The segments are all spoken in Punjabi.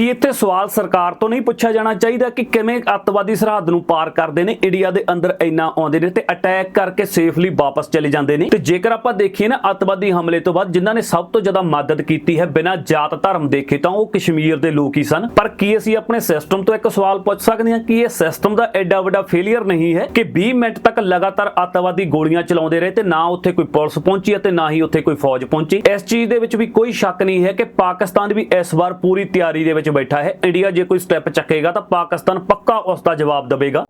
ਕੀ ਇੱਥੇ ਸਵਾਲ ਸਰਕਾਰ ਤੋਂ ਨਹੀਂ ਪੁੱਛਿਆ ਜਾਣਾ ਚਾਹੀਦਾ ਕਿ ਕਿਵੇਂ ਅੱਤਵਾਦੀ ਸਰਹੱਦ ਨੂੰ ਪਾਰ ਕਰਦੇ ਨੇ? ਇੰਡੀਆ ਦੇ ਅੰਦਰ ਇੰਨਾ ਆਉਂਦੇ ਨੇ ਤੇ ਅਟੈਕ ਕਰਕੇ ਸੇਫਲੀ ਵਾਪਸ ਚਲੇ ਜਾਂਦੇ ਨੇ। ਤੇ ਜੇਕਰ ਆਪਾਂ ਦੇਖੀਏ ਨਾ ਅੱਤਵਾਦੀ ਹਮਲੇ ਤੋਂ ਬਾਅਦ, ਜਿਨ੍ਹਾਂ ਨੇ ਸਭ ਤੋਂ ਜ਼ਿਆਦਾ ਮਦਦ ਕੀਤੀ ਹੈ ਬਿਨਾਂ ਜਾਤ ਧਰਮ ਦੇਖੇ, ਤਾਂ ਉਹ ਕਸ਼ਮੀਰ ਦੇ ਲੋਕ ਹੀ ਸਨ। ਪਰ ਕੀ ਅਸੀਂ ਆਪਣੇ ਸਿਸਟਮ ਤੋਂ ਇੱਕ ਸਵਾਲ ਪੁੱਛ ਸਕਦੇ ਹਾਂ ਕਿ ਇਹ ਸਿਸਟਮ ਦਾ ਐਡਾ ਵੱਡਾ ਫੇਲਿਅਰ ਨਹੀਂ ਹੈ ਕਿ 20 ਮਿੰਟ ਤੱਕ ਲਗਾਤਾਰ ਅੱਤਵਾਦੀ ਗੋਲੀਆਂ ਚਲਾਉਂਦੇ ਰਹੇ ਤੇ ਨਾ ਉੱਥੇ ਕੋਈ ਪੁਲਿਸ ਪਹੁੰਚੀ ਅਤੇ ਨਾ ਹੀ ਉੱਥੇ ਕੋਈ ਫੌਜ ਪਹੁੰਚੀ? ਇਸ ਚੀਜ਼ ਦੇ ਵਿੱਚ ਵੀ ਕੋਈ ਸ਼ੱਕ ਨਹੀਂ ਹੈ ਕਿ ਪਾਕਿਸਤਾਨ ਵੀ ਇਸ ਵਾਰ ਪੂਰੀ ਤਿਆਰੀ ਦੇ ਵਿੱਚ ਬੈਠਾ ਹੈ। ਇੰਡੀਆ ਜੇ ਕੋਈ ਸਟੈਪ ਚੱਕੇਗਾ ਤਾਂ ਪਾਕਿਸਤਾਨ ਪੱਕਾ ਉਸ ਦਾ ਜਵਾਬ ਦੇਵੇਗਾ।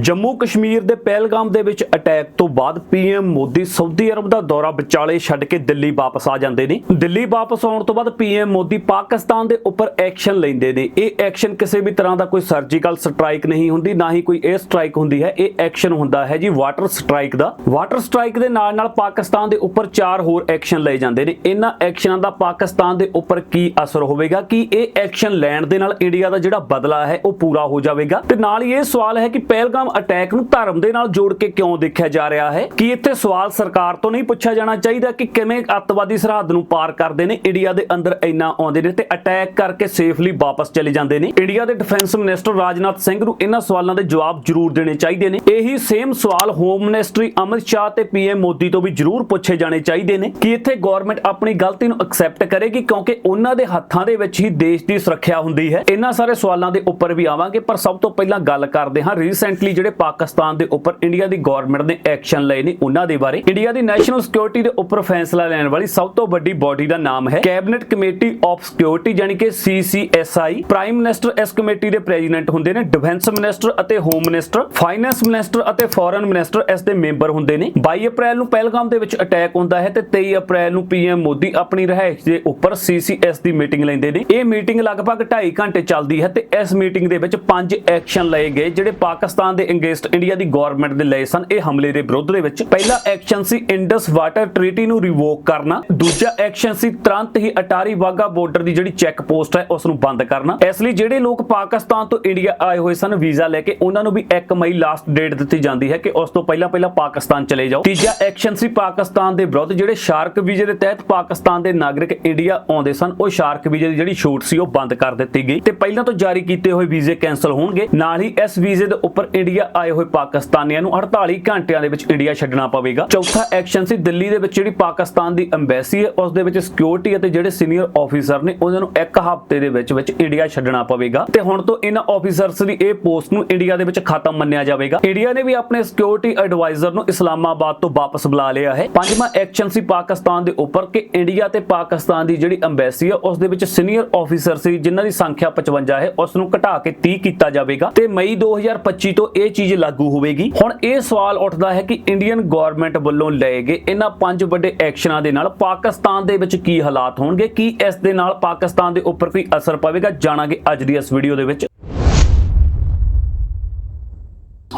ਜੰਮੂ ਕਸ਼ਮੀਰ ਦੇ ਪਹਿਲਗਾਮ ਦੇ ਵਿੱਚ ਅਟੈਕ ਤੋਂ ਬਾਅਦ ਪੀਐਮ ਮੋਦੀ ਸਾਊਦੀ ਅਰਬ ਦਾ ਦੌਰਾ ਵਿਚਾਲੇ ਛੱਡ ਕੇ ਦਿੱਲੀ ਵਾਪਸ ਆ ਜਾਂਦੇ ਨੇ। ਦਿੱਲੀ ਵਾਪਸ ਆਉਣ ਤੋਂ ਬਾਅਦ ਪੀਐਮ ਮੋਦੀ ਪਾਕਿਸਤਾਨ ਦੇ ਉੱਪਰ ਐਕਸ਼ਨ ਲੈਂਦੇ ਨੇ। ਇਹ ਐਕਸ਼ਨ ਕਿਸੇ ਵੀ ਤਰ੍ਹਾਂ ਦਾ ਕੋਈ ਸਰਜੀਕਲ ਸਟ੍ਰਾਈਕ ਨਹੀਂ ਹੁੰਦੀ, ਨਾ ਹੀ ਕੋਈ 에ਅਰ ਸਟ੍ਰਾਈਕ ਹੁੰਦੀ ਹੈ। ਇਹ ਐਕਸ਼ਨ ਹੁੰਦਾ ਹੈ ਜੀ ਵਾਟਰ ਸਟ੍ਰਾਈਕ ਦਾ। ਵਾਟਰ ਸਟ੍ਰਾਈਕ ਦੇ ਨਾਲ ਨਾਲ ਪਾਕਿਸਤਾਨ ਦੇ ਉੱਪਰ ਚਾਰ ਹੋਰ ਐਕਸ਼ਨ ਲਏ ਜਾਂਦੇ ਨੇ। ਇਹਨਾਂ ਐਕਸ਼ਨਾਂ ਦਾ ਪਾਕਿਸਤਾਨ ਦੇ ਉੱਪਰ ਕੀ ਅਸਰ ਹੋਵੇਗਾ? ਕਿ ਇਹ ਐਕਸ਼ਨ ਲੈਣ ਦੇ ਨਾਲ ਇੰਡੀਆ ਦਾ ਜਿਹੜਾ ਬਦਲਾ ਹੈ, ਉਹ ਪੂਰਾ ਹੋ ਜਾਵੇਗਾ? ਤੇ ਨਾਲ ਹੀ ਇਹ ਸਵਾਲ ਹੈ ਕਿ ਪਹਿਲਗਾਮ ਅਟੈਕ ਨੂੰ ਧਰਮ ਦੇ ਨਾਲ ਜੋੜ ਕੇ ਕਿਉਂ ਦੇਖਿਆ ਜਾ ਰਿਹਾ ਹੈ? ਕਿ ਇੱਥੇ ਸਵਾਲ ਸਰਕਾਰ ਤੋਂ ਨਹੀਂ ਪੁੱਛਿਆ ਜਾਣਾ ਚਾਹੀਦਾ ਕਿ ਕਿਵੇਂ ਅੱਤਵਾਦੀ ਸਰਹੱਦ ਨੂੰ ਪਾਰ ਕਰਦੇ ਨੇ? ਇੰਡੀਆ ਦੇ ਅੰਦਰ ਇੰਨਾ ਆਉਂਦੇ ਨੇ ਤੇ ਅਟੈਕ ਕਰਕੇ ਸੇਫਲੀ ਵਾਪਸ ਚਲੇ ਜਾਂਦੇ ਨੇ। ਇੰਡੀਆ ਦੇ ਡਿਫੈਂਸ ਮਿਨਿਸਟਰ ਰਾਜਨਾਥ ਸਿੰਘ ਨੂੰ ਇਹਨਾਂ ਸਵਾਲਾਂ ਦੇ ਜਵਾਬ ਜ਼ਰੂਰ ਦੇਣੇ ਚਾਹੀਦੇ ਨੇ। ਇਹੀ ਸੇਮ ਸਵਾਲ ਹੋਮ ਮਿਨਿਸਟਰੀ ਅਮਿਤ ਸ਼ਾਹ ਤੇ ਪੀਐਮ ਮੋਦੀ ਤੋਂ ਵੀ ਜ਼ਰੂਰ ਪੁੱਛੇ ਜਾਣੇ ਚਾਹੀਦੇ ਨੇ। ਕਿ ਇੱਥੇ ਗਵਰਨਮੈਂਟ ਆਪਣੀ ਗਲਤੀ ਨੂੰ ਐਕਸੈਪਟ ਕਰੇਗੀ? ਕਿਉਂਕਿ ਉਹਨਾਂ ਦੇ ਹੱਥਾਂ ਦੇ ਵਿੱਚ ਹੀ ਦੇਸ਼ ਦੀ ਸੁਰੱਖਿਆ ਹੁੰਦੀ ਹੈ। ਇਹਨਾਂ ਸਾਰੇ ਸਵਾਲਾਂ ਦੇ ਉੱਪਰ ਵੀ ਆਵਾਂਗੇ, ਪਰ ਸਭ ਤੋਂ ਪਹਿਲਾਂ ਗੱਲ ਕਰਦੇ ਹਾਂ ਰੀਸੈਂਟਲੀ ਵੀ ਜਿਹੜੇ ਪਾਕਿਸਤਾਨ ਦੇ ਉੱਪਰ ਇੰਡੀਆ ਦੀ ਗਵਰਨਮੈਂਟ ਨੇ ਐਕਸ਼ਨ ਲਏ ਨੇ, ਉਹਨਾਂ ਦੇ ਬਾਰੇ। ਇੰਡੀਆ ਦੀ ਨੈਸ਼ਨਲ ਸਿਕਿਉਰਿਟੀ ਦੇ ਉੱਪਰ ਫੈਸਲਾ ਲੈਣ ਵਾਲੀ ਸਭ ਤੋਂ ਵੱਡੀ ਬਾਡੀ ਦਾ ਨਾਮ ਹੈ ਕੈਬਨਿਟ ਕਮੇਟੀ ਆਫ ਸਿਕਿਉਰਿਟੀ ਯਾਨੀ ਕਿ ਸੀਸੀਐਸਆਈ ਪ੍ਰਾਈਮ ਮਿਨਿਸਟਰ ਇਸ ਕਮੇਟੀ ਦੇ ਪ੍ਰੈਜ਼ੀਡੈਂਟ ਹੁੰਦੇ ਨੇ ਡਿਫੈਂਸ ਮਿਨਿਸਟਰ ਅਤੇ ਹੋਮ ਮਿਨਿਸਟਰ ਫਾਈਨੈਂਸ ਮਿਨਿਸਟਰ ਅਤੇ ਫੋਰਨ ਮਿਨਿਸਟਰ ਇਸ ਦੇ ਮੈਂਬਰ ਹੁੰਦੇ ਨੇ। 22 ਅਪ੍ਰੈਲ ਨੂੰ ਪਹਿਲਗਾਮ ਦੇ ਵਿੱਚ ਅਟੈਕ ਹੁੰਦਾ ਹੈ ਤੇ 23 ਅਪ੍ਰੈਲ ਨੂੰ ਪੀਐਮ ਮੋਦੀ ਆਪਣੀ ਰਹਿائش ਦੇ ਉੱਪਰ ਸੀਸੀਐਸ ਦੀ ਮੀਟਿੰਗ ਲੈਂਦੇ ਨੇ। ਇਹ ਮੀਟਿੰਗ ਲਗਭਗ 2.5 ਘੰਟੇ ਚੱਲਦੀ ਹੈ ਤੇ ਇਸ ਮੀਟਿੰਗ ਦੇ ਵਿੱਚ ਪੰਜ ਐਕਸ਼ਨ ਲਏ ਗਏ, ਜਿਹੜੇ ਪਾਕਿਸਤਾਨ ਦੇ ਅਗੇਂਸਟ ਇੰਡੀਆ ਦੀ ਗਵਰਨਮੈਂਟ ਦੇ ਲਏ ਸਨ। ਇਹ ਹਮਲੇ ਦੇ ਵਿਰੁੱਧ ਦੇ ਵਿੱਚ ਪਹਿਲਾ ਐਕਸ਼ਨ ਸੀ ਇੰਡਸ ਵਾਟਰ ਟ੍ਰੀਟੀ ਨੂੰ ਰਿਵੋਕ ਕਰਨਾ। ਦੂਜਾ ਐਕਸ਼ਨ ਸੀ ਤੁਰੰਤ ਹੀ ਅਟਾਰੀ ਵਾਗਾ ਬਾਰਡਰ ਦੀ ਜਿਹੜੀ ਚੈੱਕ ਪੋਸਟ ਹੈ ਉਸ ਨੂੰ ਬੰਦ ਕਰਨਾ। ਇਸ ਲਈ ਜਿਹੜੇ ਲੋਕ ਪਾਕਿਸਤਾਨ ਤੋਂ ਇੰਡੀਆ ਆਏ ਹੋਏ ਸਨ, ਵੀਜ਼ਾ ਲੈ ਕੇ, ਉਹਨਾਂ ਨੂੰ ਵੀ 1 ਮਈ ਲਾਸਟ ਡੇਟ ਦਿੱਤੀ ਜਾਂਦੀ ਹੈ ਕਿ ਉਸ ਤੋਂ ਪਹਿਲਾਂ ਪਹਿਲਾਂ ਪਾਕਿਸਤਾਨ ਚਲੇ ਜਾਓ। ਤੀਜਾ ਐਕਸ਼ਨ ਸੀ ਪਾਕਿਸਤਾਨ ਦੇ ਵਿਰੁੱਧ, ਜਿਹੜੇ ਸ਼ਾਰਕ ਵੀਜ਼ੇ ਦੇ ਤਹਿਤ ਪਾਕਿਸਤਾਨ ਦੇ ਨਾਗਰਿਕ ਇੰਡੀਆ ਆਉਂਦੇ ਸਨ, ਉਹ ਸ਼ਾਰਕ ਵੀਜ਼ੇ ਦੀ ਜਿਹੜੀ ਛੂਟ ਸੀ, ਉਹ ਬੰਦ ਕਰ ਦਿੱਤੀ ਗਈ। ਤੇ ਪਹਿਲਾਂ ਤੋਂ ਜਾਰੀ ਕੀਤੇ ਹੋਏ ਵੀਜ਼ੇ ਕੈਨਸਲ ਹੋਣਗੇ। ਨਾਲ ਹੀ ਇਸ ਵੀਜ਼ੇ ਦੇ ਉੱਪਰ ਇੰਡੀਆ ਆਏ ਹੋਏ ਪਾਕਿਸਤਾਨੀਆਂ ਨੂੰ 48 ਘੰਟਿਆਂ ਦੇ ਵਿੱਚ ਇੰਡੀਆ ਛੱਡਣਾ ਪਵੇਗਾ। ਚੌਥਾ ਐਕਸ਼ਨ ਸੀ ਦਿੱਲੀ ਦੇ ਵਿੱਚ ਜਿਹੜੀ ਪਾਕਿਸਤਾਨ ਦੀ ਐਮਬੈਸੀ ਹੈ, ਉਸ ਦੇ ਵਿੱਚ ਸਿਕਿਉਰਿਟੀ ਅਤੇ ਜਿਹੜੇ ਸੀਨੀਅਰ ਆਫੀਸਰ ਨੇ, ਉਹਨਾਂ ਨੂੰ ਇੱਕ ਹਫ਼ਤੇ ਦੇ ਵਿੱਚ ਵਿੱਚ ਇੰਡੀਆ ਛੱਡਣਾ ਪਵੇਗਾ। ਤੇ ਹੁਣ ਤੋਂ ਇਹਨਾਂ ਆਫੀਸਰਸ ਦੀ ਇਹ ਪੋਸਟ ਨੂੰ ਇੰਡੀਆ ਦੇ ਵਿੱਚ ਖਤਮ ਮੰਨਿਆ ਜਾਵੇਗਾ। ਇੰਡੀਆ ਨੇ ਵੀ ਆਪਣੇ ਸਿਕਿਉਰਿਟੀ ਐਡਵਾਈਜ਼ਰ ਨੂੰ ਇਸਲਾਮਾਬਾਦ ਤੋਂ ਵਾਪਸ ਬੁਲਾ ਲਿਆ ਹੈ। ਪੰਜਵਾਂ ਐਕਸ਼ਨ ਸੀ ਪਾਕਿਸਤਾਨ ਦੇ ਉੱਪਰ ਕਿ ਇੰਡੀਆ ਤੇ ਪਾਕਿਸਤਾਨ ਦੀ ਜਿਹੜੀ ਐਮਬੈਸੀ ਹੈ, ਉਸ ਦੇ ਵਿੱਚ ਸੀਨੀਅਰ ਆਫੀਸਰ ਸੀ ਜਿਨ੍ਹਾਂ ਦੀ ਸੰਖਿਆ 55 ਹੈ, ਉਸ ਨੂੰ ਘਟਾ ਕੇ 30 ਕੀਤਾ ਜਾਵੇਗਾ। ਤੇ ਮਈ 2025 ਤੋਂ ਇਹ ਚੀਜ਼ ਲਾਗੂ ਹੋਵੇਗੀ। ਹੁਣ ਇਹ ਸਵਾਲ ਉੱਠਦਾ ਹੈ ਕਿ ਇੰਡੀਅਨ ਗਵਰਨਮੈਂਟ ਵੱਲੋਂ ਲਏ ਗਏ ਇਹਨਾਂ ਪੰਜ ਵੱਡੇ ਐਕਸ਼ਨਾਂ ਦੇ ਨਾਲ ਪਾਕਿਸਤਾਨ ਦੇ ਵਿੱਚ ਕੀ ਹਾਲਾਤ ਹੋਣਗੇ, ਕੀ ਇਸ ਦੇ ਨਾਲ ਪਾਕਿਸਤਾਨ ਦੇ ਉੱਪਰ ਕੋਈ ਅਸਰ ਪਵੇਗਾ, ਜਾਣਾਂਗੇ ਅੱਜ ਦੀ ਇਸ ਵੀਡੀਓ ਦੇ ਵਿੱਚ।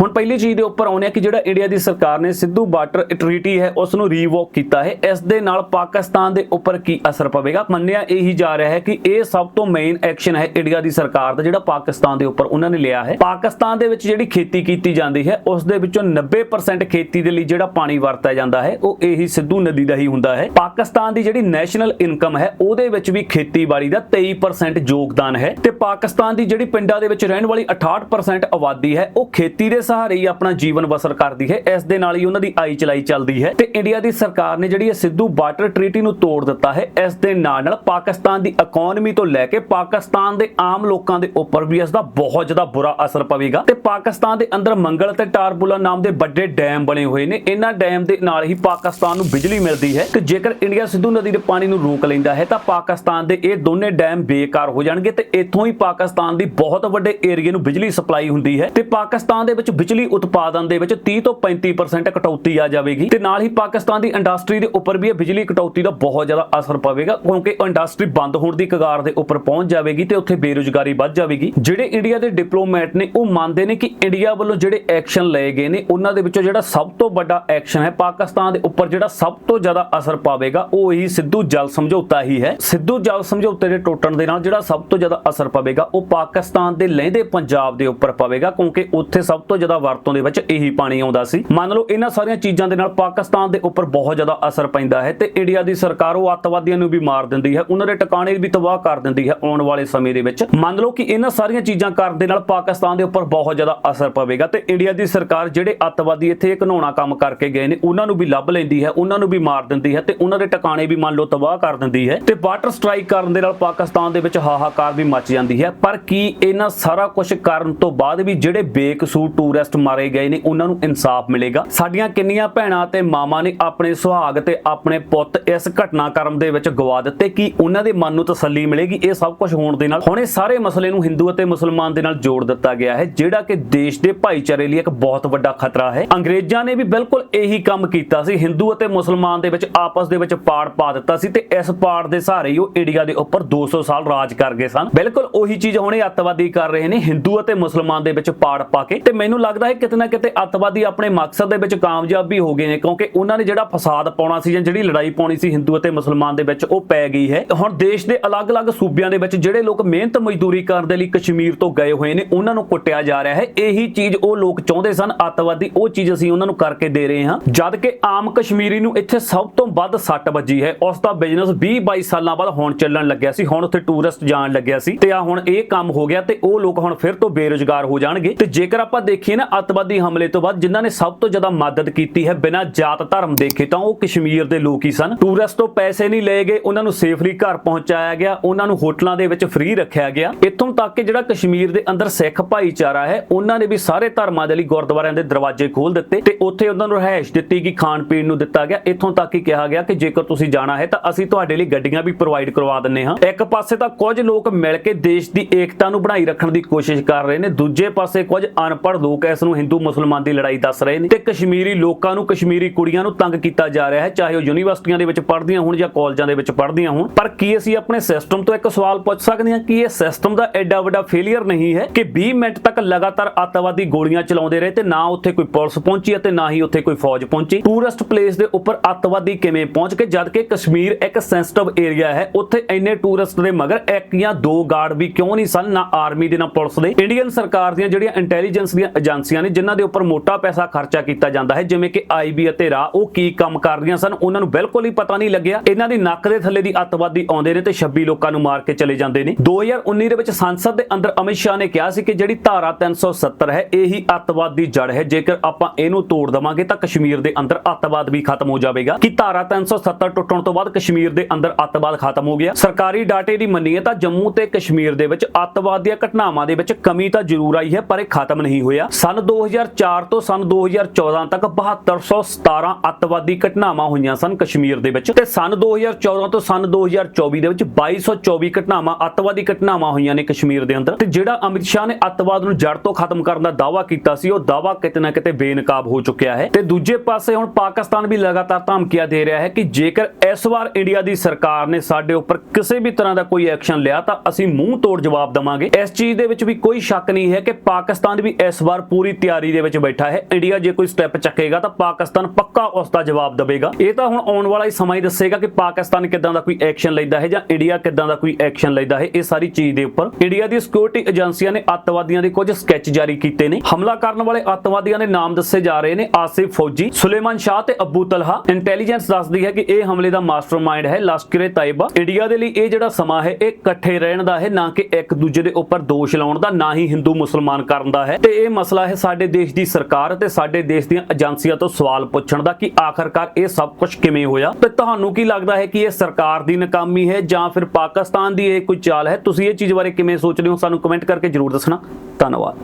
ਹੁਣ ਪਹਿਲੀ ਚੀਜ਼ ਦੇ ਉੱਪਰ ਆਉਂਦੇ ਆ ਕਿ ਜਿਹੜਾ ਇੰਡੀਆ ਦੀ ਸਰਕਾਰ ਨੇ ਸਿੱਧੂ ਬਾਰਡਰ ਟ੍ਰੀਟੀ ਹੈ ਉਸ ਨੂੰ ਰੀਵੋਕ ਕੀਤਾ ਹੈ। ਇਸ ਦੇ ਨਾਲ ਪਾਕਿਸਤਾਨ ਦੇ ਉੱਪਰ ਕੀ ਅਸਰ ਪਵੇਗਾ? ਮੰਨਿਆ ਇਹੀ ਜਾ ਰਿਹਾ ਹੈ ਕਿ ਇਹ ਸਭ ਤੋਂ ਮੇਨ ਐਕਸ਼ਨ ਹੈ ਇੰਡੀਆ ਦੀ ਸਰਕਾਰ ਦਾ, ਜਿਹੜਾ ਪਾਕਿਸਤਾਨ ਦੇ ਉੱਪਰ ਉਹਨਾਂ ਨੇ ਲਿਆ ਹੈ। ਪਾਕਿਸਤਾਨ ਦੇ ਵਿੱਚ ਜਿਹੜੀ ਖੇਤੀ ਕੀਤੀ ਜਾਂਦੀ ਹੈ, ਉਸ ਦੇ ਵਿੱਚੋਂ 90% ਖੇਤੀ ਦੇ ਲਈ ਜਿਹੜਾ ਪਾਣੀ ਵਰਤਿਆ ਜਾਂਦਾ ਹੈ, ਉਹ ਇਹੀ ਸਿੱਧੂ ਨਦੀ ਦਾ ਹੀ ਹੁੰਦਾ ਹੈ। ਪਾਕਿਸਤਾਨ ਦੀ ਜਿਹੜੀ ਨੈਸ਼ਨਲ ਇਨਕਮ ਹੈ, ਉਹਦੇ ਵਿੱਚ ਵੀ ਖੇਤੀਬਾੜੀ ਦਾ 23% ਯੋਗਦਾਨ ਹੈ ਤੇ ਪਾਕਿਸਤਾਨ ਦੀ ਜਿਹੜੀ ਪਿੰਡਾਂ ਦੇ ਵਿੱਚ ਰਹਿਣ ਵਾਲੀ 68% ਆਬਾਦੀ ਹੈ, ਉਹ ਖੇਤੀ ਦੇ ਸਹਾਰੇ ਹੀ ਆਪਣਾ ਜੀਵਨ ਬਸਰ ਕਰਦੀ ਹੈ। ਇਸ ਦੇ ਨਾਲ ਹੀ ਉਹਨਾਂ ਦੀ ਆਈ ਚਲਾਈ ਚੱਲਦੀ ਹੈ ਤੇ ਇੰਡੀਆ ਦੀ ਸਰਕਾਰ ਨੇ ਜਿਹੜੀ ਇਹ ਸਿੱਧੂ ਬਾਰਡਰ ਟ੍ਰੀਟੀ ਨੂੰ ਤੋੜ ਦਿੱਤਾ ਹੈ, ਇਸ ਦੇ ਨਾਲ ਨਾਲ ਪਾਕਿਸਤਾਨ ਦੀ ਇਕਨੋਮੀ ਤੋਂ ਲੈ ਕੇ ਪਾਕਿਸਤਾਨ ਦੇ ਆਮ ਲੋਕਾਂ ਦੇ ਉੱਪਰ ਵੀ ਇਸ ਦਾ ਬਹੁਤ ਜ਼ਿਆਦਾ ਬੁਰਾ ਅਸਰ ਪਵੇਗਾ। ਤੇ ਪਾਕਿਸਤਾਨ ਦੇ ਅੰਦਰ ਮੰਗਲ ਤੇ ਟਾਰਬੂਲਾ ਨਾਮ ਦੇ ਵੱਡੇ ਡੈਮ ਬਣੇ ਹੋਏ ਨੇ। ਇਹਨਾਂ ਡੈਮ ਦੇ ਨਾਲ ਹੀ ਪਾਕਿਸਤਾਨ ਨੂੰ ਬਿਜਲੀ ਮਿਲਦੀ ਹੈ ਤੇ ਜੇਕਰ ਇੰਡੀਆ ਸਿੱਧੂ ਨਦੀ ਦੇ ਪਾਣੀ ਨੂੰ ਰੋਕ ਲੈਂਦਾ ਹੈ, ਤਾਂ ਪਾਕਿਸਤਾਨ ਦੇ ਇਹ ਦੋਨੇ ਡੈਮ ਬੇਕਾਰ ਹੋ ਜਾਣਗੇ ਤੇ ਇੱਥੋਂ ਹੀ ਪਾਕਿਸਤਾਨ ਦੀ ਬਹੁਤ ਵੱਡੇ ਏਰੀਆ ਨੂੰ ਬਿਜਲੀ ਸਪਲਾਈ ਹੁੰਦੀ ਹੈ। ਤੇ ਪਾਕਿਸਤਾਨ ਦੇ ਵਿੱਚ ਬਿਜਲੀ ਉਤਪਾਦਨ ਦੇ ਵਿੱਚ 30 ਤੋਂ 35% ਕਟੌਤੀ ਆ ਜਾਵੇਗੀ ਤੇ ਨਾਲ ਹੀ ਪਾਕਿਸਤਾਨ ਦੀ ਇੰਡਸਟਰੀ ਦੇ ਉੱਪਰ ਵੀ ਇਹ ਬਿਜਲੀ ਕਟੌਤੀ ਦਾ ਬਹੁਤ ਜ਼ਿਆਦਾ ਅਸਰ ਪਵੇਗਾ, ਕਿਉਂਕਿ ਇੰਡਸਟਰੀ ਬੰਦ ਹੋਣ ਦੀ ਕਗਾਰ ਦੇ ਉੱਪਰ ਪਹੁੰਚ ਜਾਵੇਗੀ ਤੇ ਉੱਥੇ ਬੇਰੁਜ਼ਗਾਰੀ ਵੱਧ ਜਾਵੇਗੀ। ਜਿਹੜੇ ਇੰਡੀਆ ਦੇ ਡਿਪਲੋਮੈਟ ਨੇ, ਉਹ ਮੰਨਦੇ ਨੇ ਕਿ ਇੰਡੀਆ ਵੱਲੋਂ ਜਿਹੜੇ ਐਕਸ਼ਨ ਲਏ ਗਏ ਨੇ, ਉਹਨਾਂ ਦੇ ਵਿੱਚੋਂ ਜਿਹੜਾ ਸਭ ਤੋਂ ਵੱਡਾ ਐਕਸ਼ਨ ਹੈ, ਪਾਕਿਸਤਾਨ ਦੇ ਉੱਪਰ ਜਿਹੜਾ ਸਭ ਤੋਂ ਜ਼ਿਆਦਾ ਅਸਰ ਪਾਵੇਗਾ, ਉਹ ਹੀ ਸਿੱਧੂ ਜਲ ਸਮਝੌਤਾ ਹੀ ਹੈ। ਸਿੱਧੂ ਜਲ ਸਮਝੌਤੇ ਦੇ ਟੁੱਟਣ ਦੇ ਨਾਲ ਜਿਹੜਾ ਸਭ ਤੋਂ ਜ਼ਿਆਦਾ ਅਸਰ ਪਵੇਗਾ, ਉਹ ਪਾਕਿਸਤਾਨ ਦੇ ਲਹਿੰਦੇ ਪੰਜਾਬ ਦੇ ਉੱਪਰ ਪਵੇਗਾ, ਕਿਉਂਕਿ ਉੱਥੇ ਸਭ ਤੋਂ ਜ਼ਿਆਦਾ ਵਰਤੋਂ ਦੇ ਵਿੱਚ ਇਹੀ ਪਾਣੀ ਆਉਂਦਾ ਸੀ। ਮੰਨ ਲਓ ਇਹਨਾਂ ਸਾਰੀਆਂ ਚੀਜ਼ਾਂ ਦੇ ਨਾਲ ਪਾਕਿਸਤਾਨ ਦੇ ਉੱਪਰ ਬਹੁਤ ਜ਼ਿਆਦਾ ਅਸਰ ਪੈਂਦਾ ਹੈ ਤੇ ਇੰਡੀਆ ਦੀ ਸਰਕਾਰ ਉਹ ਅੱਤਵਾਦੀਆਂ ਨੂੰ ਵੀ ਮਾਰ ਦਿੰਦੀ ਹੈ, ਉਹਨਾਂ ਦੇ ਟਿਕਾਣੇ ਵੀ ਤਬਾਹ ਕਰ ਦਿੰਦੀ ਹੈ ਆਉਣ ਵਾਲੇ ਸਮੇਂ ਦੇ ਵਿੱਚ। ਮੰਨ ਲਓ ਕਿ ਇਹਨਾਂ ਸਾਰੀਆਂ ਚੀਜ਼ਾਂ ਕਰਨ ਦੇ ਨਾਲ ਪਾਕਿਸਤਾਨ ਦੇ ਉੱਪਰ ਬਹੁਤ ਜ਼ਿਆਦਾ ਅਸਰ ਪਵੇਗਾ ਤੇ ਇੰਡੀਆ ਦੀ ਸਰਕਾਰ ਜਿਹੜੇ ਅੱਤਵਾਦੀ ਇੱਥੇ ਇਹ ਕੰਮ ਕਰਕੇ ਗਏ ਨੇ, ਉਹਨਾਂ ਨੂੰ ਵੀ ਲੱਭ ਲੈਂਦੀ ਹੈ, ਉਹਨਾਂ ਨੂੰ ਵੀ ਮਾਰ ਦਿੰਦੀ ਹੈ ਤੇ ਉਹਨਾਂ ਦੇ ਟਿਕਾਣੇ ਵੀ ਮੰਨ ਲਓ ਤਬਾਹ ਕਰ ਦਿੰਦੀ ਹੈ ਤੇ ਵਾਟਰ ਸਟ੍ਰਾਈਕ ਕਰਨ ਦੇ ਨਾਲ ਪਾਕਿਸਤਾਨ ਦੇ ਵਿੱਚ ਹਾਹਾਕਾਰ ਵੀ ਮਚ ਜਾਂਦੀ ਹੈ। ਪਰ ਕੀ ਇਹਨਾਂ ਸਾਰਾ ਕੁਝ ਕਰਨ ਤੋਂ ਬਾਅਦ ਵੀ ਜਿਹੜੇ ਬੇਕਸੂਰ ਟੂਰ ਟੂਰਿਸਟ ਮਾਰੇ ਗਏ ਨੇ, ਉਹਨਾਂ ਨੂੰ ਇਨਸਾਫ ਮਿਲੇਗਾ। ਸਾਡੀਆਂ ਕਿੰਨੀਆਂ ਭੈਣਾਂ ਤੇ ਮਾਵਾਂ ਨੇ ਆਪਣੇ ਸੁਹਾਗ ਤੇ ਆਪਣੇ ਪੁੱਤ ਇਸ ਘਟਨਾਕ੍ਰਮ ਦੇ ਵਿੱਚ ਗਵਾ ਦਿੱਤੇ, ਕੀ ਉਹਨਾਂ ਦੇ ਮਨ ਨੂੰ ਤਸੱਲੀ ਮਿਲੇਗੀ? ਇਹ ਸਭ ਕੁਝ ਹੋਣ ਦੇ ਨਾਲ ਹੁਣ ਇਹ ਸਾਰੇ ਮਸਲੇ ਨੂੰ ਹਿੰਦੂ ਅਤੇ ਮੁਸਲਮਾਨ ਦੇ ਨਾਲ ਜੋੜ ਦਿੱਤਾ ਗਿਆ ਹੈ, ਜਿਹੜਾ ਕਿ ਦੇਸ਼ ਦੇ ਭਾਈਚਾਰੇ ਲਈ ਇੱਕ ਬਹੁਤ ਵੱਡਾ ਖਤਰਾ ਹੈ। ਅੰਗਰੇਜ਼ਾਂ ਨੇ ਵੀ ਬਿਲਕੁਲ ਇਹੀ ਕੰਮ ਕੀਤਾ ਸੀ, ਹਿੰਦੂ ਅਤੇ ਮੁਸਲਮਾਨ ਦੇ ਵਿੱਚ ਆਪਸ ਦੇ ਵਿੱਚ ਪਾੜ ਪਾ ਦਿੱਤਾ ਸੀ ਤੇ ਇਸ ਪਾੜ ਦੇ ਸਹਾਰੇ ਹੀ ਉਹ ਇੰਡੀਆ ਦੇ ਉੱਪਰ 200 ਸਾਲ ਰਾਜ ਕਰ ਗਏ ਸਨ। ਬਿਲਕੁਲ ਉਹੀ ਚੀਜ਼ ਹੁਣ ਇਹ ਅੱਤਵਾਦੀ ਕਰ ਰਹੇ ਨੇ, ਹਿੰਦੂ ਅਤੇ ਮੁਸਲਮਾਨ ਦੇ ਵਿੱਚ ਪਾੜ ਪਾ ਕੇ। ਤੇ ਮੈਨੂੰ ਲੱਗਦਾ ਹੈ ਕਿਤੇ ਨਾ ਕਿਤੇ ਅੱਤਵਾਦੀ ਆਪਣੇ ਮਕਸਦ ਦੇ ਵਿੱਚ ਕਾਮਯਾਬ ਵੀ ਹੋ ਗਏ ਨੇ, ਕਿਉਂਕਿ ਉਹਨਾਂ ਨੇ ਜਿਹੜਾ ਫਸਾਦ ਪਾਉਣਾ ਸੀ ਜਾਂ ਜਿਹੜੀ ਲੜਾਈ ਪਾਉਣੀ ਸੀ ਹਿੰਦੂ ਅਤੇ ਮੁਸਲਮਾਨ ਦੇ ਵਿੱਚ, ਉਹ ਪੈ ਗਈ ਹੈ। ਹੁਣ ਦੇਸ਼ ਦੇ ਅਲੱਗ-ਅਲੱਗ ਸੂਬਿਆਂ ਦੇ ਵਿੱਚ ਜਿਹੜੇ ਲੋਕ ਮਿਹਨਤ ਮਜ਼ਦੂਰੀ ਕਰਨ ਦੇ ਲਈ ਕਸ਼ਮੀਰ ਤੋਂ ਗਏ ਹੋਏ ਨੇ, ਉਹਨਾਂ ਨੂੰ ਕੁੱਟਿਆ ਜਾ ਰਿਹਾ ਹੈ। ਇਹੀ ਚੀਜ਼ ਉਹ ਲੋਕ ਚਾਹੁੰਦੇ ਸਨ, ਅੱਤਵਾਦੀ ਉਹ ਚੀਜ਼ ਅਸੀਂ ਉਹਨਾਂ ਨੂੰ ਕਰਕੇ ਦੇ ਰਹੇ ਹਾਂ। ਜਦ ਕਿ ਆਮ ਕਸ਼ਮੀਰੀ ਨੂੰ ਇੱਥੇ ਸਭ ਤੋਂ ਵੱਧ ਸੱਟ ਵੱਜੀ ਹੈ। ਉਸ ਦਾ ਬਿਜ਼ਨਸ 20 22 ਸਾਲਾਂ ਬਾਅਦ ਹੁਣ ਚੱਲਣ ਲੱਗਿਆ ਸੀ, ਹੁਣ ਉੱਥੇ ਟੂਰਿਸਟ ਜਾਣ ਲੱਗਿਆ ਸੀ। ਤੇ ਆ ਹੁਣ ਇਹ ਕੰਮ ਹੋ ਗਿਆ ਤੇ ਉਹ ਲੋਕ ਹੁਣ ਫਿਰ ਤੋਂ ਬੇਰੁਜ਼ਗਾਰ ਹੋ ਜਾਣਗੇ। ਤੇ ਜੇਕਰ ਆਪਾਂ ਦੇਖੀਏ ਦੇਖੀਏ ਨਾ ਅਤਵਾਦੀ ਹਮਲੇ ਤੋਂ ਬਾਅਦ ਜਿਨ੍ਹਾਂ ਨੇ ਸਭ ਤੋਂ ਜ਼ਿਆਦਾ ਮਦਦ ਕੀਤੀ ਹੈ ਬਿਨਾਂ ਜਾਤ ਧਰਮ ਦੇਖੇ, ਤਾਂ ਉਹ ਕਸ਼ਮੀਰ ਦੇ ਲੋਕ ਹੀ ਸਨ। ਟੂਰਿਸਟ ਤੋਂ ਪੈਸੇ ਨਹੀਂ ਲਏ ਗਏ, ਉਹਨਾਂ ਨੂੰ ਸੇਫਲੀ ਘਰ ਪਹੁੰਚਾਇਆ ਗਿਆ, ਉਹਨਾਂ ਨੂੰ ਹੋਟਲਾਂ ਦੇ ਵਿੱਚ ਫ੍ਰੀ ਰੱਖਿਆ ਗਿਆ। ਇੱਥੋਂ ਤੱਕ ਕਿ ਜਿਹੜਾ ਕਸ਼ਮੀਰ ਦੇ ਅੰਦਰ ਸਿੱਖ ਭਾਈਚਾਰਾ ਹੈ, ਉਹਨਾਂ ਨੇ ਵੀ ਸਾਰੇ ਧਰਮਾਂ ਦੇ ਲਈ ਗੁਰਦੁਆਰਿਆਂ ਦੇ ਦਰਵਾਜ਼ੇ ਖੋਲ ਦਿੱਤੇ ਤੇ ਉੱਥੇ ਉਹਨਾਂ ਨੂੰ ਰਹਿائش ਦਿੱਤੀ ਕਿ ਖਾਣ ਪੀਣ ਨੂੰ ਦਿੱਤਾ ਗਿਆ। ਇੱਥੋਂ ਤੱਕ ਹੀ ਕਿਹਾ ਗਿਆ ਕਿ ਜੇਕਰ ਤੁਸੀਂ ਜਾਣਾ ਹੈ ਤਾਂ ਅਸੀਂ ਤੁਹਾਡੇ ਲਈ ਗੱਡੀਆਂ ਵੀ ਪ੍ਰੋਵਾਈਡ ਕਰਵਾ ਦਿੰਨੇ ਹਾਂ। ਇੱਕ ਪਾਸੇ ਤਾਂ ਕੁਝ ਲੋਕ ਮਿਲ ਕੇ ਦੇਸ਼ ਦੀ ਏਕਤਾ ਨੂੰ ਬਣਾਈ ਰੱਖਣ ਦੀ ਕੋਸ਼ਿਸ਼ ਕਰ ਰਹੇ ਨੇ, ਦੂਜੇ ਪਾਸੇ ਕੁਝ ਅਨਪੜ੍ਹ ਲੋਕ ਲੋਕ ਇਸ ਨੂੰ ਹਿੰਦੂ ਮੁਸਲਮਾਨ ਦੀ ਲੜਾਈ ਦੱਸ ਰਹੇ ਨੇ ਤੇ ਕਸ਼ਮੀਰੀ ਲੋਕਾਂ ਨੂੰ, ਕਸ਼ਮੀਰੀ ਕੁੜੀਆਂ ਨੂੰ ਤੰਗ ਕੀਤਾ ਜਾ ਰਿਹਾ ਹੈ, ਚਾਹੇ ਉਹ ਯੂਨੀਵਰਸਿਟੀਆਂ ਦੇ ਵਿੱਚ ਪੜ੍ਹਦੀਆਂ ਹੋਣ ਜਾਂ ਕਾਲਜਾਂ ਦੇ ਵਿੱਚ ਪੜ੍ਹਦੀਆਂ ਹੋਣ। ਪਰ ਕੀ ਅਸੀਂ ਆਪਣੇ ਸਿਸਟਮ ਤੋਂ ਇੱਕ ਸਵਾਲ ਪੁੱਛ ਸਕਦੇ ਹਾਂ ਕਿ ਇਹ ਸਿਸਟਮ ਦਾ ਐਡਾ ਵੱਡਾ ਫੇਲਿਅਰ ਨਹੀਂ ਹੈ ਕਿ 20 ਮਿੰਟ ਤੱਕ ਲਗਾਤਾਰ ਅੱਤਵਾਦੀ ਗੋਲੀਆਂ ਚਲਾਉਂਦੇ ਰਹੇ ਤੇ ਨਾ ਉੱਥੇ ਕੋਈ ਪੁਲਿਸ ਪਹੁੰਚੀ ਅਤੇ ਨਾ ਹੀ ਉੱਥੇ ਕੋਈ ਫੌਜ ਪਹੁੰਚੀ? ਟੂਰਿਸਟ ਪਲੇਸ ਦੇ ਉੱਪਰ ਅੱਤਵਾਦੀ ਕਿਵੇਂ ਪਹੁੰਚ ਕੇ, ਜਦ ਕਿ ਕਸ਼ਮੀਰ ਇੱਕ ਸੈਂਸਿਟਿਵ ਏਰੀਆ ਹੈ, ਉੱਥੇ ਇੰਨੇ ਟੂਰਿਸਟ ਦੇ ਮਗਰ ਇੱਕ ਜਾਂ ਦੋ ਗਾਰਡ ਵੀ ਕਿਉਂ ਨਹੀਂ ਸਨ, ਨਾ ਆਰਮੀ ਦੇ, ਨਾ ਪੁਲਿਸ ਦੇ। ਇੰਡੀਅਨ ਸਰਕਾਰ ਦੀਆਂ ਜਿਹੜੀਆਂ ਇੰਟੈਲੀਜੈਂਸ ਦੀਆਂ ਏਜੰਸੀਆਂ ਨੇ ਜਿਨ੍ਹਾਂ ਦੇ ਉੱਪਰ ਮੋਟਾ ਪੈਸਾ ਖਰਚਾ ਕੀਤਾ ਜਾਂਦਾ ਹੈ, ਜਿਵੇਂ ਕਿ ਆਈਬੀ ਅਤੇ ਰਾ ਉਹ ਕੀ ਕੰਮ ਕਰ ਰਹੀਆਂ ਸਨ, ਉਹਨਾਂ ਨੂੰ ਬਿਲਕੁਲ ਹੀ ਪਤਾ ਨਹੀਂ ਲੱਗਿਆ। ਇਹਨਾਂ ਦੀ ਨੱਕ ਦੇ ਥੱਲੇ ਦੀ ਅੱਤਵਾਦੀ ਆਉਂਦੇ ਨੇ ਤੇ 26 ਲੋਕਾਂ ਨੂੰ ਮਾਰ ਕੇ ਚਲੇ ਜਾਂਦੇ ਨੇ। 2019 ਦੇ ਵਿੱਚ ਸੰਸਦ ਦੇ ਅੰਦਰ ਅਮਿਤ ਸ਼ਾਹ ਨੇ ਕਿਹਾ ਸੀ ਕਿ ਜਿਹੜੀ ਧਾਰਾ 370 ਹੈ, ਇਹੀ ਅੱਤਵਾਦ ਦੀ ਜੜ ਹੈ। ਜੇਕਰ ਆਪਾਂ ਇਹਨੂੰ ਤੋੜ ਦਵਾਂਗੇ, ਤਾਂ ਕਸ਼ਮੀਰ ਦੇ ਅੰਦਰ ਅੱਤਵਾਦ ਵੀ ਖਤਮ ਹੋ ਜਾਵੇਗਾ। ਕਿ ਧਾਰਾ 370 ਟੁੱਟਣ ਤੋਂ ਬਾਅਦ ਕਸ਼ਮੀਰ ਦੇ ਅੰਦਰ ਅੱਤਵਾਦ ਖਤਮ ਹੋ ਗਿਆ। ਸਰਕਾਰੀ ਡਾਟੇ ਦੀ ਮੰਨੀਏ ਤਾਂ ਜੰਮੂ ਤੇ ਕਸ਼ਮੀਰ ਦੇ ਵਿੱਚ ਅੱਤਵਾਦ ਦੀਆਂ ਘਟਨਾਵਾਂ ਦੇ ਵਿੱਚ ਕਮੀ ਤਾਂ ਜ਼ਰੂਰ ਆਈ ਹੈ, ਪਰ ਇਹ ਖਤਮ ਨਹੀਂ ਹੋਇਆ। ਸਨ 2004 ਤੋਂ ਸਨ 2014 ਤੱਕ 7217 ਅੱਤਵਾਦੀ ਘਟਨਾਵਾਂ ਹੋਈਆਂ ਸਨ ਕਸ਼ਮੀਰ ਦੇ ਵਿੱਚ ਤੇ ਸਨ 2014 ਤੋਂ ਸਨ 2024 ਦੇ ਵਿੱਚ 2224 ਘਟਨਾਵਾਂ, ਅੱਤਵਾਦੀ ਘਟਨਾਵਾਂ ਹੋਈਆਂ ਨੇ ਕਸ਼ਮੀਰ ਦੇ ਅੰਦਰ ਤੇ ਜਿਹੜਾ ਅਮਿਤ ਸ਼ਾਹ ਨੇ ਅੱਤਵਾਦ ਨੂੰ ਜੜ ਤੋਂ ਖਤਮ ਕਰਨ ਦਾ ਦਾਅਵਾ ਕੀਤਾ ਸੀ, ਉਹ ਦਾਅਵਾ ਕਿਤੇ ਨਾ ਕਿਤੇ ਬੇਨਕਾਬ ਹੋ ਚੁੱਕਿਆ ਹੈ ਤੇ ਦੂਜੇ ਪਾਸੇ ਹੁਣ ਪਾਕਿਸਤਾਨ ਵੀ ਲਗਾਤਾਰ ਧਮਕੀਆਂ ਦੇ ਰਿਹਾ ਹੈ ਕਿ ਜੇਕਰ ਇਸ ਵਾਰ ਇੰਡੀਆ ਦੀ ਸਰਕਾਰ ਨੇ ਸਾਡੇ ਉੱਪਰ ਕਿਸੇ ਵੀ ਤਰ੍ਹਾਂ ਦਾ ਕੋਈ ਐਕਸ਼ਨ ਲਿਆ ਤਾਂ ਅਸੀਂ ਮੂੰਹ ਤੋੜ ਜਵਾਬ ਦਵਾਂਗੇ। ਇਸ ਚੀਜ਼ ਦੇ ਵਿੱਚ ਵੀ ਕੋਈ ਸ਼ੱਕ ਨਹੀਂ ਹੈ ਕਿ ਪਾਕਿਸਤਾਨ ਵੀ ਇਸ ਵਾਰ ਪੂਰੀ ਤਿਆਰੀ ਦੇ ਵਿੱਚ ਬੈਠਾ ਹੈ। ਇੰਡੀਆ ਜੇ ਕੋਈ ਸਟੈਪ ਚੱਕੇਗਾ ਤਾਂ ਪਾਕਿਸਤਾਨ ਪੱਕਾ ਉਸ ਦਾ ਜਵਾਬ ਦੇਵੇਗਾ। ਇਹ ਤਾਂ ਹੁਣ ਆਉਣ ਵਾਲਾ ਹੀ ਸਮਾਂ ਹੀ ਦੱਸੇਗਾ ਕਿ ਪਾਕਿਸਤਾਨ ਕਿੱਦਾਂ ਦਾ ਕੋਈ ਐਕਸ਼ਨ ਲੈਂਦਾ ਹੈ ਜਾਂ ਇੰਡੀਆ ਕਿੱਦਾਂ ਦਾ ਕੋਈ ਐਕਸ਼ਨ ਲੈਂਦਾ ਹੈ। ਇਹ ਸਾਰੀ ਚੀਜ਼ ਦੇ ਉੱਪਰ ਇੰਡੀਆ ਦੀ ਸਿਕਿਉਰਿਟੀ ਏਜੰਸੀਆਂ ਨੇ ਅੱਤਵਾਦੀਆਂ ਦੇ ਕੁਝ ਸਕੈਚ ਜਾਰੀ ਕੀਤੇ ਨੇ। ਹਮਲਾ ਕਰਨ ਵਾਲੇ ਅੱਤਵਾਦੀਆਂ ਦੇ ਨਾਮ ਦੱਸੇ ਜਾ ਰਹੇ ਨੇ ਆਸਿਫ ਫੌਜੀ, ਸੁਲੇਮਾਨ ਸ਼ਾਹ ਤੇ ਅਬੂ ਤਲਹਾ। ਇੰਟੈਲੀਜੈਂਸ ਦੱਸਦੀ ਹੈ ਕਿ ਇਹ ਹਮਲੇ ਦਾ ਮਾਸਟਰਮਾਈਂਡ ਹੈ ਲਸ਼ਕਰੇ ਤਾਇਬਾ। ਇੰਡੀਆ ਦੇ ਲਈ ਇਹ ਜਿਹੜਾ ਸਮਾਂ ਹੈ, ਇਹ ਇਕੱਠੇ ਰਹਿਣ ਦਾ ਹੈ, ਨਾ ਕਿ ਇੱਕ ਦੂਜੇ ਦੇ ਉੱਪਰ ਦੋਸ਼ ਲਾਉਣ ਦਾ, ਨਾ ਹੀ ਹਿੰਦੂ ਮੁਸਲਮਾਨ ਕਰਨ ਦਾ ਹੈ। ਤੇ ਇਹ ਮਸਲਾ ਮਸਲਾ ਹੈ ਸਾਡੇ ਦੇਸ਼ ਦੀ ਸਰਕਾਰ ਅਤੇ ਸਾਡੇ ਦੇਸ਼ ਦੀਆਂ ਏਜੰਸੀਆਂ ਤੋਂ ਸਵਾਲ ਪੁੱਛਣ ਦਾ ਕਿ ਆਖਰਕਾਰ ਇਹ ਸਭ ਕੁਝ ਕਿਵੇਂ ਹੋਇਆ? ਤੇ ਤੁਹਾਨੂੰ ਕੀ ਲੱਗਦਾ ਹੈ ਕਿ ਇਹ ਸਰਕਾਰ ਦੀ ਨਾਕਾਮੀ ਹੈ ਜਾਂ ਫਿਰ ਪਾਕਿਸਤਾਨ ਦੀ ਇਹ ਕੋਈ ਚਾਲ ਹੈ? ਤੁਸੀਂ ਇਹ ਚੀਜ਼ ਬਾਰੇ ਕਿਵੇਂ ਸੋਚਦੇ ਹੋ? ਸਾਨੂੰ ਕਮੈਂਟ ਕਰਕੇ ਜਰੂਰ ਦੱਸਣਾ। ਧੰਨਵਾਦ।